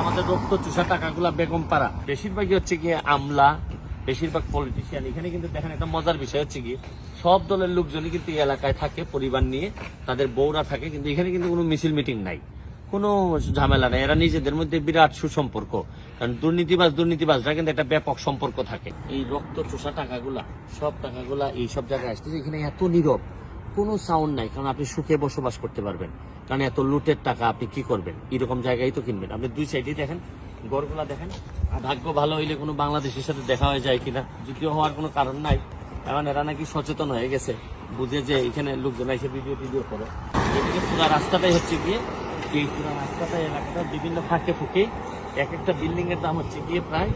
আমাদের রক্ত চুষা টাকাগুলা বেগম পাড়া। বেশিরভাগই হচ্ছে গিয়ে আমলা, বেশিরভাগ পলিটিশিয়ান এখানে কিন্তু দেখেন একটা মজার বিষয় হচ্ছে কি সব দলের লোকজনই কিন্তু এই এলাকায় থাকে পরিবার নিয়ে, তাদের বউরা থাকে, কিন্তু এখানে কিন্তু কোনো মিছিল মিটিং নাই। কোনো ঝামেলা নাই। এরা নিজেদের মধ্যে বিরাট সুসম্পর্ক। কারণ দুর্নীতিবাজ, দুর্নীতিবাজরা কিন্তু একটা ব্যাপক সম্পর্ক থাকে। এই রক্ত চোষা টাকাগুলা, সব টাকাগুলা এই সব জায়গায় আসতেছে। এখানে এত নীরব। কোনো সাউন্ড নাই, কারণ আপনি সুখে বসবাস করতে পারবেন। কারণ এত লুটের টাকা আপনি কি করবেন? এরকম জায়গায় তো কিনবেন। আপনি দুই সাইডেই দেখেন, গড়গুলা দেখেন। ভাগ্য ভালো হইলে কোনো বাংলাদেশের সাথে দেখা হয়ে যায় কিনা, যদিও হওয়ার কোনো কারণ নাই এখন এরা নাকি সচেতন হয়ে গেছে। বুঝে যে এখানে লোকজন এসে ভিডিও টিডিও করে। এদিকে পুরো রাস্তাটাই হচ্ছে গিয়ে, এই পুরো রাস্তাটা এলাকাটা বিভিন্ন ফাঁকে ফুঁকে এক একটা বিল্ডিং এর দাম হচ্ছে গিয়ে প্রায়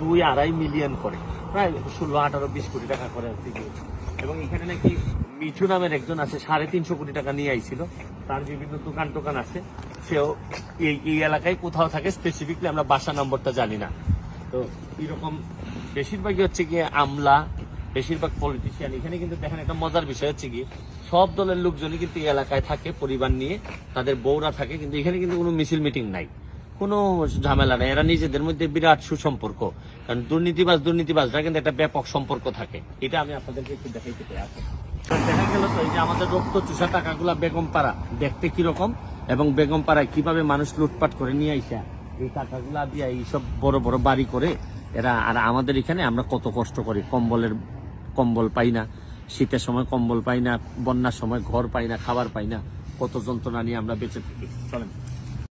দুই আড়াই মিলিয়ন করে। প্রায় ষোলো আঠারো বিশ কোটি টাকা করে এবং এখানে নাকি মিঠু নামের একজন আছে, সাড়ে তিনশো কোটি টাকা নিয়ে আইছিল। তার বিভিন্ন দোকান টোকান আছে। সেও এই এই এলাকায় কোথাও থাকে স্পেসিফিকলি আমরা বাসা নম্বরটা জানি না। তো এরকম বেশিরভাগই হচ্ছে গিয়ে আমলা, বেশিরভাগ পলিটিশিয়ান এখানে কিন্তু দেখেন একটা মজার বিষয় হচ্ছে কি সব দলের লোকজনই কিন্তু এই এলাকায় থাকে, পরিবার নিয়ে। তাদের বউরা থাকে, কিন্তু এখানে কিন্তু কোনো মিছিল মিটিং নাই। কোনো ঝামেলা নাই। এরা নিজেদের মধ্যে বিরাট সুসম্পর্ক। কারণ দুর্নীতিবাজ দুর্নীতিবাজরা কিন্তু একটা ব্যাপক সম্পর্ক থাকে। এটা আমি আপনাদেরকে একটু দেখাইতে চাই। দেখা তো এই যে আমাদের রক্ত টাকাগুলা দেখতে এবং মানুষ লুটপাট করে নিয়ে আইসা এই টাকাগুলা দিয়ে এইসব বড় বড় বাড়ি করে, এরা আর আমাদের এখানে আমরা কত কষ্ট করি। কম্বলের কম্বল পাই না, শীতের সময় কম্বল পাই না, বন্যার সময় ঘর পাই না, খাবার পাই না, কত যন্ত্রণা নিয়ে আমরা বেঁচে থাকি। চলেন।